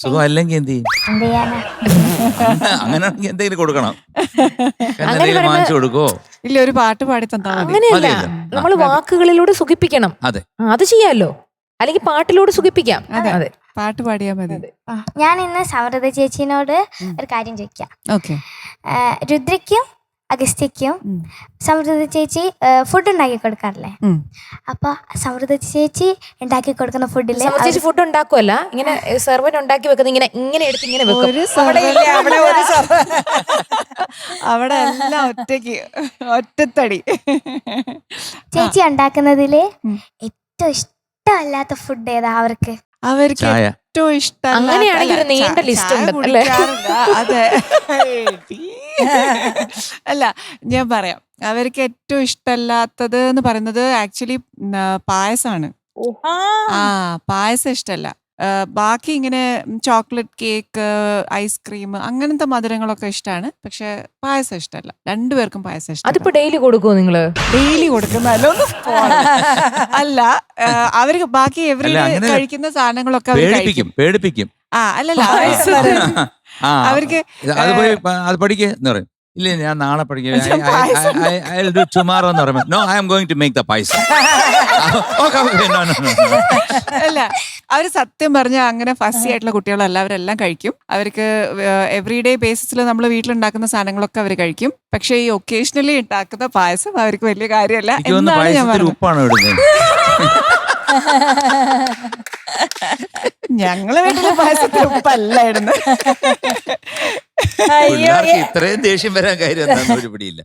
സുഖം അല്ലെങ്കിൽ എന്ത് ചെയ്യും? എന്ത് ചെയ്യാനാ? അങ്ങനെയാണെങ്കിൽ എന്തെങ്കിലും കൊടുക്കണം. എന്തെങ്കിലും വാങ്ങിച്ചു കൊടുക്കോ ഇല്ല ഒരു പാട്ട് പാടി തന്നാ മതി. അങ്ങനെയല്ല. മതിയല്ലോ. നമ്മൾ വാക്കുകളിലൂടെ സുഖിപ്പിക്കണം. അതെ. ആ, അത് ചെയ്യാലോ? അല്ലെങ്കിൽ പാട്ടിലൂടെ സുഖിപ്പിക്കാം. അതെ. അതെ. പാട്ട് പാടിയാ മതി. ഞാൻ ഇന്ന് സമൃദ്ധ ചേച്ചിനോട് ഒരു കാര്യം ചോദിക്കാം. ഓക്കെ. രുദ്രയ്ക്കും അഗസ്ത്യയ്ക്കും സമൃദ്ധ ചേച്ചി ഫുഡ് ഉണ്ടാക്കി കൊടുക്കാറില്ലേ? അപ്പൊ സമൃദ്ധ ചേച്ചി ഉണ്ടാക്കി കൊടുക്കുന്ന ഫുഡിൽ ചേച്ചി ഫുഡ് ഉണ്ടാക്കുമല്ല ഇങ്ങനെ സെർവൻ ഉണ്ടാക്കി വെക്കുന്ന ഇങ്ങനെ ഇങ്ങനെ എടുത്ത് ഇങ്ങനെ വെക്കും. അവിടെ ഒറ്റയ്ക്ക് എല്ലാം ഒറ്റയ്ക്ക് ഒറ്റത്തടി. ചേച്ചി ഉണ്ടാക്കുന്നതിൽ ഏറ്റവും ഇഷ്ടമല്ലാത്ത ഫുഡ് ഏതാ അവർക്ക്? അവർക്ക് ഏറ്റവും ഇഷ്ടം അങ്ങനെയാണെങ്കിൽ നീണ്ട ലിസ്റ്റ് ഉണ്ട്, അല്ലേ? അതെ. അല്ല ഞാൻ പറയാം. അവർക്ക് ഏറ്റവും ഇഷ്ടമല്ലാത്തത് എന്ന് പറയുന്നത് ആക്ച്വലി പായസമാണ്. ആ. പായസം ഇഷ്ടമല്ല. ബാക്കി ഇങ്ങനെ ചോക്ലേറ്റ് കേക്ക് ഐസ്ക്രീം അങ്ങനത്തെ മധുരങ്ങളൊക്കെ ഇഷ്ടമാണ് പക്ഷെ പായസം ഇഷ്ടമല്ല. രണ്ടുപേർക്കും പായസം ഇഷ്ടം അതിപ്പോ ഡെയിലി കൊടുക്കുമോ നിങ്ങൾ ഡെയിലി കൊടുക്കുന്നല്ലോ അല്ല അവർക്ക് ബാക്കി എവറി കഴിക്കുന്ന സാധനങ്ങളൊക്കെ അവർ കഴിക്കും. പേടിപ്പിക്കും. പേടിപ്പിക്കും ആ അല്ലല്ല അവർക്ക് അത് പോയി അത് പഠിക്കുക എന്ന് പറയും. ഇല്ല ഞാൻ നാളെ പഠിക്കും ടുമാറോ എന്ന് പറയുമ്പോൾ no I am going to make the പൈസ അല്ല അവർ സത്യം പറഞ്ഞ അങ്ങനെ ഫസി ആയിട്ടുള്ള കുട്ടികളല്ല. അവരെല്ലാം കഴിക്കും. അവർക്ക് എവറി ഡേ ബേസിസിൽ നമ്മൾ വീട്ടിലുണ്ടാക്കുന്ന സാധനങ്ങളൊക്കെ അവർ കഴിക്കും. പക്ഷെ ഈ ഒക്കേഷണലി ഉണ്ടാക്കുന്ന പായസം അവർക്ക് വലിയ കാര്യമല്ല. എന്നാണ് ഞാൻ ഉപ്പാണ് ഞങ്ങളെ വീട്ടിലെ പായസത്തിൽ ഉപ്പല്ല ഇടുന്നത് അയ്യോ ഇത്രയും ദേഷ്യം വരാൻ കാര്യം എന്താണെന്ന് പിടിയില്ല.